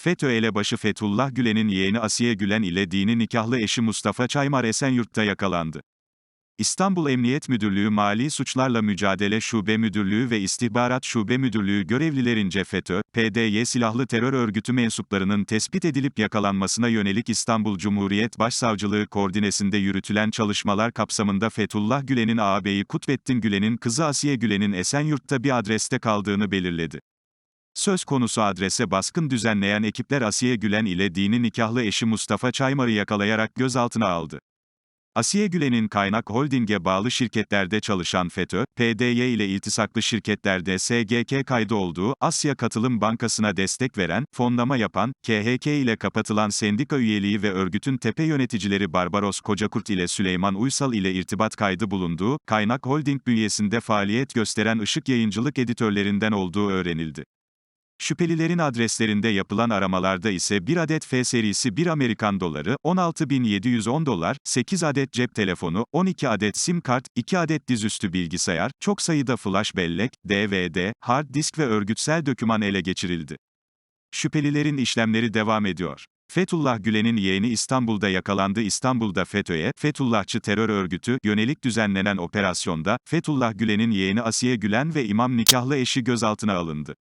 FETÖ elebaşı Fethullah Gülen'in yeğeni Asiye Gülen ile dini nikahlı eşi Mustafa Çaymar Esenyurt'ta yakalandı. İstanbul Emniyet Müdürlüğü Mali Suçlarla Mücadele Şube Müdürlüğü ve İstihbarat Şube Müdürlüğü görevlilerince FETÖ, PDY silahlı terör örgütü mensuplarının tespit edilip yakalanmasına yönelik İstanbul Cumhuriyet Başsavcılığı koordinesinde yürütülen çalışmalar kapsamında Fethullah Gülen'in ağabeyi Kutbettin Gülen'in kızı Asiye Gülen'in Esenyurt'ta bir adreste kaldığını belirledi. Söz konusu adrese baskın düzenleyen ekipler Asiye Gülen ile dini nikahlı eşi Mustafa Çaymar'ı yakalayarak gözaltına aldı. Asiye Gülen'in kaynak holdinge bağlı şirketlerde çalışan FETÖ, PDY ile iltisaklı şirketlerde SGK kaydı olduğu, Asya Katılım Bankası'na destek veren, fonlama yapan, KHK ile kapatılan sendika üyeliği ve örgütün tepe yöneticileri Barbaros Kocakurt ile Süleyman Uysal ile irtibat kaydı bulunduğu, kaynak holding bünyesinde faaliyet gösteren ışık yayıncılık editörlerinden olduğu öğrenildi. Şüphelilerin adreslerinde yapılan aramalarda ise 1 adet F serisi 1 Amerikan doları, 16.710 dolar, 8 adet cep telefonu, 12 adet sim kart, 2 adet dizüstü bilgisayar, çok sayıda flash bellek, DVD, hard disk ve örgütsel döküman ele geçirildi. Şüphelilerin işlemleri devam ediyor. Fethullah Gülen'in yeğeni İstanbul'da yakalandı. İstanbul'da FETÖ'ye, Fethullahçı terör örgütü, yönelik düzenlenen operasyonda, Fethullah Gülen'in yeğeni Asiye Gülen ve imam nikahlı eşi gözaltına alındı.